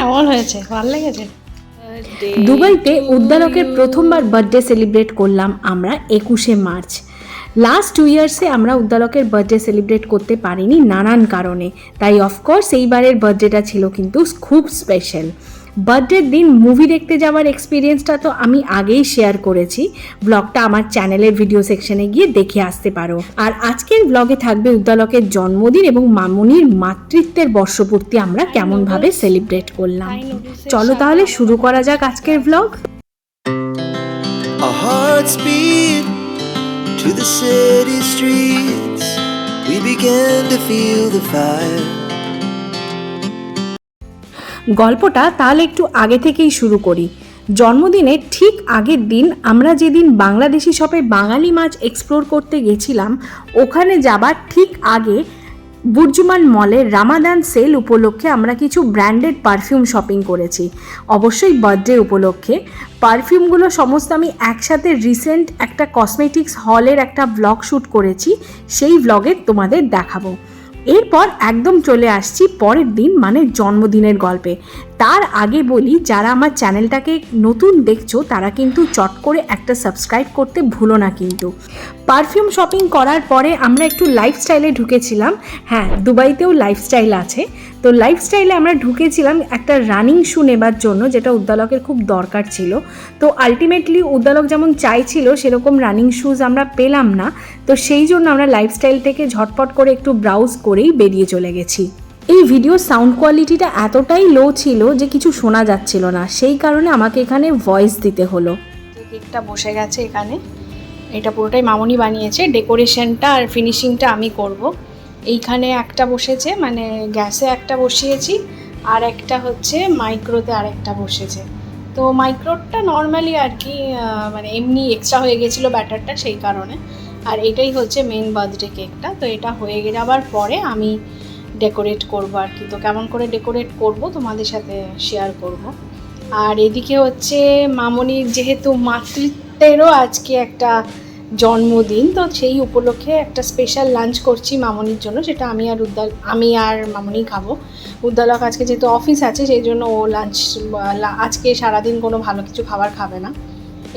কেমন হয়েছে? ভালো লেগেছে? দুবাইতে উদ্যানকের প্রথমবার বার্থডে সেলিব্রেট করলাম আমরা একুশে মার্চ। লাস্ট টু ইয়ার্সে আমরা উদ্যালকের বার্থডে সেলিব্রেট করতে পারিনি নানান কারণে। তাই অফকোর্স এইবারের বার্থডেটা ছিল কিন্তু খুব স্পেশাল বার্থডের দিন মুভি দেখতে যাওয়ার এক্সপিরিয়েন্সটা তো আমি আগেই শেয়ার করেছি। ব্লগটা আমার চ্যানেলের ভিডিও সেকশনে গিয়ে দেখে আসতে পারো। আর আজকের ব্লগে থাকবে উদ্দালকের জন্মদিন এবং মামুনির মাতৃত্বের বর্ষপূর্তি আমরা কেমনভাবে সেলিব্রেট করলাম। চলো তাহলে শুরু করা যাক আজকের blog to the city streets. We began to feel the fire. গল্পটা তাহলে একটু আগে থেকেই শুরু করি। জন্মদিনের ঠিক আগের দিন আমরা যেদিন বাংলাদেশি শপে বাঙালি মাছ এক্সপ্লোর করতে গেছিলাম, ওখানে যাবার ঠিক আগে বুর্জুমান মলে রামাদান সেল উপলক্ষে আমরা কিছু ব্র্যান্ডেড পারফিউম শপিং করেছি। অবশ্যই বার্থডে উপলক্ষে। পারফিউমগুলো সমস্ত আমি একসাথে রিসেন্ট একটা কসমেটিক্স হলের একটা ব্লগ শ্যুট করেছি, সেই ব্লগে তোমাদের দেখাবো। এরপর একদম চলে আসছি পরের দিন মানে জন্মদিনের গল্পে। তার আগে বলি, যারা আমার চ্যানেলটাকে নতুন দেখছ, তারা কিন্তু চট করে একটা সাবস্ক্রাইব করতে ভুলো না কিন্তু। পারফিউম শপিং করার পরে আমরা একটু লাইফস্টাইলে ঢুকেছিলাম। হ্যাঁ দুবাইতেও লাইফস্টাইল আছে। তো লাইফস্টাইলে আমরা ঢুকেছিলাম একটা রানিং শু নেবার জন্য, যেটা উদ্দালকের খুব দরকার ছিল। তো আলটিমেটলি উদ্দালক যেমন চাইছিল, সেরকম রানিং শুজ আমরা পেলাম না। তো সেই জন্য আমরা লাইফস্টাইল থেকে ঝটপট করে একটু ব্রাউজ করেই বেরিয়ে চলে গেছি। এই ভিডিও সাউন্ড কোয়ালিটিটা এতটাই লো ছিল যে কিছু শোনা যাচ্ছিল না। সেই কারণে আমাকে এখানে ভয়েস দিতে হলো। কেকটা বসে গেছে এখানে। এটা পুরোটাই মামুনি বানিয়েছে। ডেকোরেশনটা আর ফিনিশিংটা আমি করব। এইখানে একটা বসেছে মানে গ্যাসে একটা বসিয়েছি, আর একটা হচ্ছে মাইক্রোতে আর একটা বসেছে। তো মাইক্রোটা নর্মালি আর কি মানে এমনি এক্সট্রা হয়ে গেছিল ব্যাটারটা সেই কারণে। আর এটাই হচ্ছে মেন বার্থডে কেকটা তো এটা হয়ে যাওয়ার পরে আমি ডেকোরেট করব আর কি। তো কেমন করে ডেকোরেট করব তোমাদের সাথে শেয়ার করব। আর এদিকে হচ্ছে মামনির যেহেতু মাতৃত্বেরও আজকে একটা জন্মদিন, তো সেই উপলক্ষে একটা স্পেশাল লাঞ্চ করছি মামনির জন্য, সেটা আমি আর উদ্দাল, আমি আর মামনি খাব। উদ্দালক আজকে যেহেতু অফিস আছে, সেই জন্য ও লাঞ্চ আজকে সারাদিন কোনো ভালো কিছু খাবার খাবে না।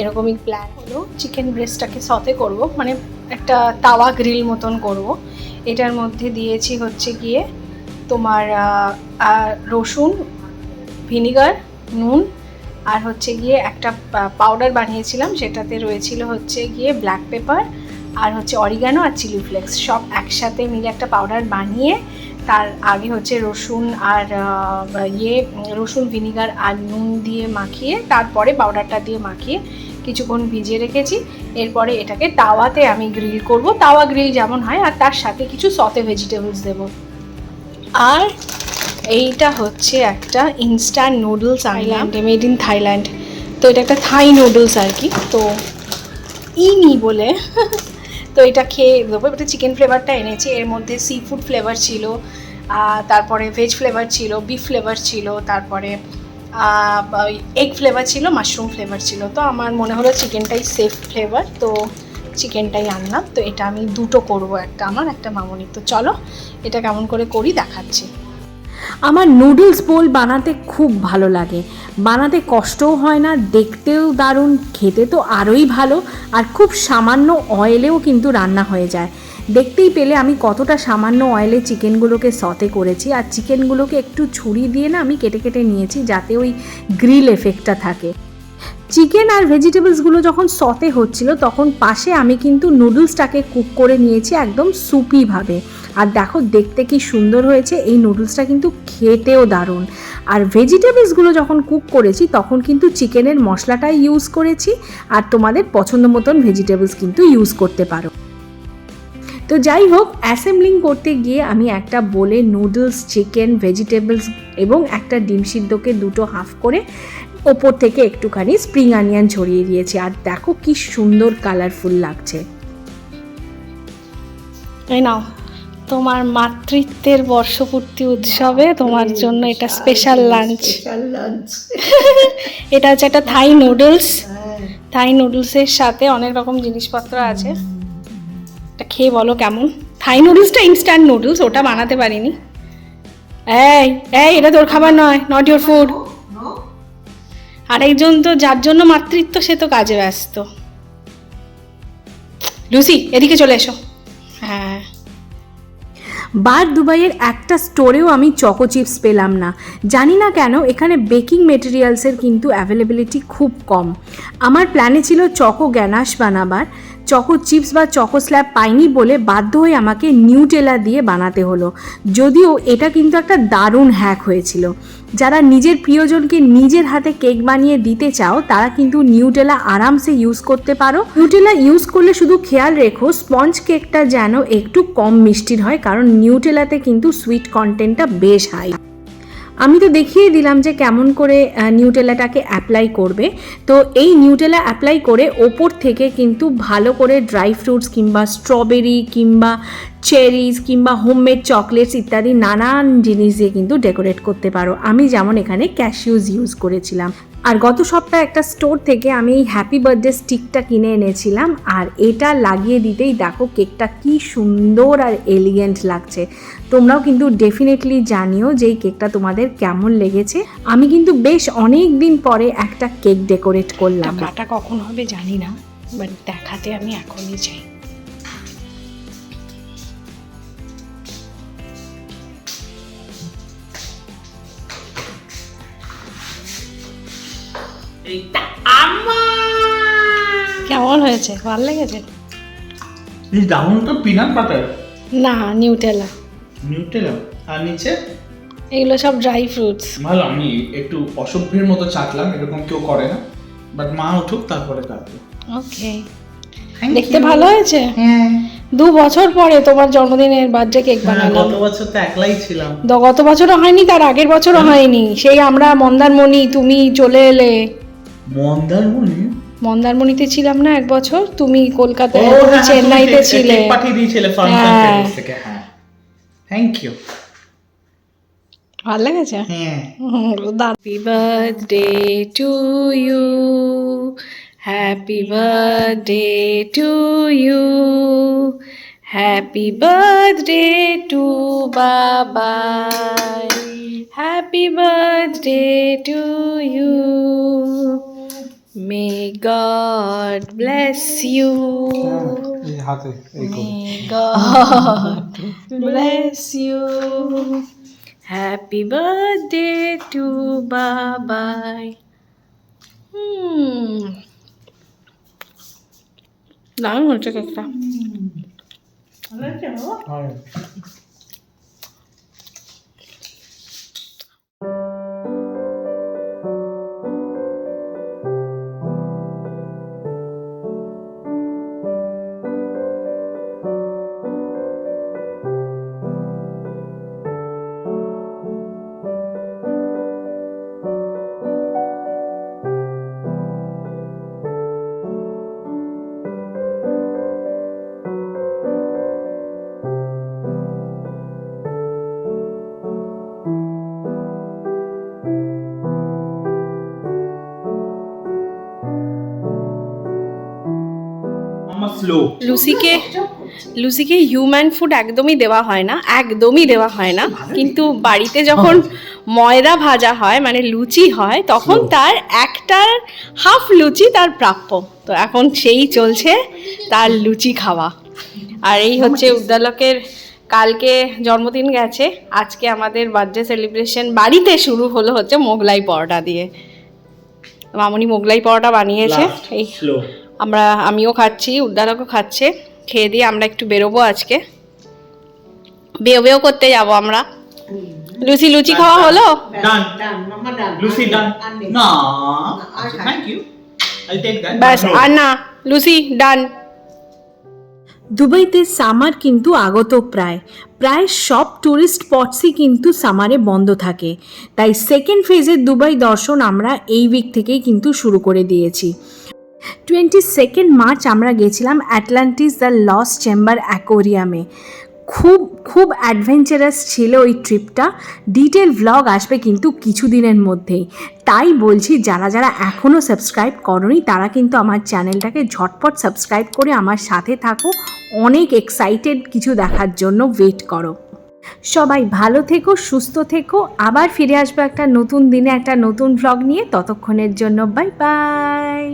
এরকমই প্ল্যান হলো। চিকেন ব্রেস্টটাকে সতে করব মানে একটা তাওয়া গ্রিল মতন করব। এটার মধ্যে দিয়েছি হচ্ছে গিয়ে তোমার রসুন, ভিনিগার, নুন আর হচ্ছে গিয়ে একটা পাউডার বানিয়েছিলাম সেটাতে রয়েছিল হচ্ছে গিয়ে ব্ল্যাক পেপার আর হচ্ছে অরিগানো আর চিলি ফ্লেক্স সব একসাথে মিলে একটা পাউডার বানিয়ে তার আগে হচ্ছে রসুন আর ইয়ে রসুন, ভিনিগার আর নুন দিয়ে মাখিয়ে তারপরে পাউডারটা দিয়ে মাখিয়ে কিছুক্ষণ ভিজিয়ে রেখেছি। এরপরে এটাকে তাওয়াতে আমি গ্রিল করব। তাওয়া গ্রিল যেমন হয় আর তার সাথে কিছু সতে ভেজিটেবলস দেবো। আর এইটা হচ্ছে একটা ইনস্ট্যান্ট নুডলস আনলাম মেড ইন থাইল্যান্ড তো এটা একটা থাই নুডলস আর কি। তো ইনি বলে তো এটা খেয়ে দেবো। এটা চিকেন ফ্লেভারটা এনেছি। এর মধ্যে সি ফুড ফ্লেভার ছিল তারপরে ভেজ ফ্লেভার ছিল বিফ ফ্লেভার ছিল তারপরে এগ ফ্লেভার ছিল মাশরুম ফ্লেভার ছিল। তো আমার মনে হলো চিকেনটাই সেফ ফ্লেভার তো চিকেনটাই আনলাম। তো এটা আমি দুটো করব, একটা আমার, একটা মামনির। তো চলো, এটা কেমন করে করি, দেখাচ্ছি। আমার নুডলস বোল বানাতে খুব ভালো লাগে। বানাতে কষ্টও হয় না, দেখতেও দারুণ, খেতে তো আরোই ভালো, আর খুব সামান্য অয়েলেও কিন্তু রান্না হয়ে যায়। দেখতেই পেলে আমি কতটা সামান্য অয়েলে চিকেনগুলোকে সতে করেছি। আর চিকেনগুলোকে একটু ছুরি দিয়ে না আমি কেটে কেটে নিয়েছি যাতে ওই গ্রিল এফেক্টটা থাকে। চিকেন আর ভেজিটেবলসগুলো যখন সতে হচ্ছিল, তখন পাশে আমি কিন্তু নুডলসটাকে কুক করে নিয়েছি একদম সুপিভাবে আর দেখো, দেখতে কি সুন্দর হয়েছে, এই নুডলসটা কিন্তু খেতেও দারুণ। আর ভেজিটেবলসগুলো যখন কুক করেছি, তখন কিন্তু চিকেনের মশলাটাই ইউজ করেছি। আর তোমাদের পছন্দ মতন ভেজিটেবলস কিন্তু ইউজ করতে পারো। তো যাই হোক অ্যাসেম্বলিং করতে গিয়ে আমি একটা বলে নুডলস চিকেন ভেজিটেবলস এবং একটা ডিম সিদ্ধকে দুটো হাফ করে ওপর থেকে একটুখানি স্প্রিং অনিয়ন ছড়িয়ে দিয়েছি। আর দেখো কি সুন্দর কালারফুল লাগছে। এই নাও তোমার মাতৃত্বের বর্ষপূর্তি উৎসবে তোমার জন্য এটা স্পেশাল লাঞ্চ এটা হচ্ছে একটা থাই নুডলস থাই নুডলসের সাথে অনেক রকম জিনিসপত্র আছে। এটা খেয়ে বলো কেমন। থাই নুডলসটা ইনস্ট্যান্ট নুডলস ওটা বানাতে পারিনি। এই এই এটা তোর খাবার নয় নট ইউর ফুড আরেকজন তো যার জন্য মাতৃত্ব সে তো কাজে ব্যস্ত। লুসি এদিকে চলে এসো। হ্যাঁ। বার দুবাইয়ের একটা স্টোরেও আমি চকো চিপস পেলাম না। জানি না কেন এখানে বেকিং মেটেরিয়ালসের কিন্তু অ্যাভেলেবিলিটি খুব কম। আমার প্ল্যানে ছিল চকো গ্যানাশ বানাবার। চকো চিপস বা চকো স্ল্যাব পাইনি বলে বাধ্য হয়ে আমাকে নিউটেলা দিয়ে বানাতে হলো। যদিও এটা কিন্তু একটা দারুণ হ্যাক হয়েছিল। যারা নিজের প্রিয়জনকে নিজের হাতে কেক বানিয়ে দিতে চাও, তারা কিন্তু নিউটেলা আরামসে ইউজ করতে পারো। নিউটেলা ইউজ করলে শুধু খেয়াল রেখো স্পঞ্জ কেকটা যেন একটু কম মিষ্টির হয়, কারণ নিউটেলাতে কিন্তু সুইট কন্টেন্টটা বেশ হাই আমি তো দেখিয়ে দিলাম যে কেমন করে নিউটেলাটাকে অ্যাপ্লাই করবে। তো এই নিউটেলা অ্যাপ্লাই করে ওপর থেকে কিন্তু ভালো করে ড্রাই ফ্রুটস কিংবা স্ট্রবেরি কিংবা চেরিজ কিংবা হোমমেড চকলেটস ইত্যাদি নানান জিনিস দিয়ে কিন্তু ডেকোরেট করতে পারো। আমি যেমন এখানে ক্যাশিউজ ইউজ করেছিলাম। আর গত সপ্তাহে একটা স্টোর থেকে আমি এই হ্যাপি বার্থডে স্টিকটা কিনে এনেছিলাম, আর এটা লাগিয়ে দিতেই দেখো কেকটা কি সুন্দর আর এলিগেন্ট লাগছে। তোমরাও কিন্তু ডেফিনেটলি জানিও যে এই কেকটা তোমাদের কেমন লেগেছে। আমি কিন্তু বেশ অনেক দিন পরে একটা কেক ডেকোরেট করলাম। কাটা কখন হবে জানি না বাট দেখাতে আমি এখনই চাই। কেমন হয়েছে ভালো লেগেছে? এই পিনাট বাটার। না নিউটেলা। নিউটেলা। আর নিচে? এগুলো সব ড্রাই ফ্রুটস। ভালো আমি একটু অসভ্যের মতো চাটলাম এরকম কেউ করে না। বাট মা উঠুক তারপরে কাটবো। ওকে। দেখতে ভালো হয়েছে? দু বছর পরে তোমার জন্মদিনের বার্থডে কেক হ্যাঁ, বানালাম। গত বছর তো একলাই ছিলাম। গত বছরও হয়নি তার আগের বছরও হয়নি। সেই আমরা মন্দারমণি তুমি চলে এলে। মন্দারমণি? মন্দারমণিতে ছিলাম না এক বছর তুমি কলকাতায় ও হ্যাঁ, চেন্নাইতে ছিলে। পাঠিয়ে দিয়েছিলে হ্যাঁ। থেকে হ্যাঁ। থ্যাংক ইউ ভালো লেগেছে? হ্যাঁ। Happy birthday to you happy birthday to you happy birthday to Babai happy birthday to you May God bless you. Ah, eh, eh, May God bless you. Happy birthday to Baba. Hmm. 나는 언제 겠다. 알았죠? লুসিকে লুসিকে human food একদমই দেওয়া হয় না একদমই দেওয়া হয় না। কিন্তু বাড়িতে যখন ময়দা ভাজা হয় মানে লুচি হয় তখন তার একটার হাফ লুচি তার প্রাপ্য। তো এখন সেই চলছে তার লুচি খাওয়া। আর এই হচ্ছে উদ্দালকের কালকে জন্মদিন গেছে আজকে আমাদের বার্থডে সেলিব্রেশন বাড়িতে শুরু হলো হচ্ছে মোগলাই পরোটা দিয়ে। মামনি মোগলাই পরোটা বানিয়েছে। এই আমরা আমিও খাচ্ছি উদ্দালকও খাচ্ছে। খেয়ে দিয়ে আমরা একটু বেরোবো আজকে। বেও বেও করতে যাব আমরা। লুচি লুচি খাওয়া হলো? ডান না thank you I take that ব্যাস আর না লুচি ডান দুবাইতে সামার কিন্তু আগত প্রায়। প্রায় সব ট্যুরিস্ট স্পটসই কিন্তু সামারে বন্ধ থাকে। তাই সেকেন্ড ফেজের দুবাই দর্শন আমরা এই উইক থেকেই কিন্তু শুরু করে দিয়েছি। টোয়েন্টি সেকেন্ড মার্চ আমরা গেছিলাম অ্যাটলান্টিস দ্য লস চেম্বার অ্যাকোরিয়ামে খুব খুব অ্যাডভেঞ্চারাস ছিল ওই ট্রিপটা ডিটেল ভ্লগ আসবে কিন্তু কিছুদিনের মধ্যেই। তাই বলছি, যারা যারা এখনও সাবস্ক্রাইব করনি, তারা কিন্তু আমার চ্যানেলটাকে ঝটপট সাবস্ক্রাইব করে আমার সাথে থাকো। অনেক এক্সাইটেড কিছু দেখার জন্য ওয়েট করো। সবাই ভালো থেকো, সুস্থ থেকো। আবার ফিরে আসব একটা নতুন দিনে, একটা নতুন ভ্লগ নিয়ে। ততক্ষণের জন্য বাই বাই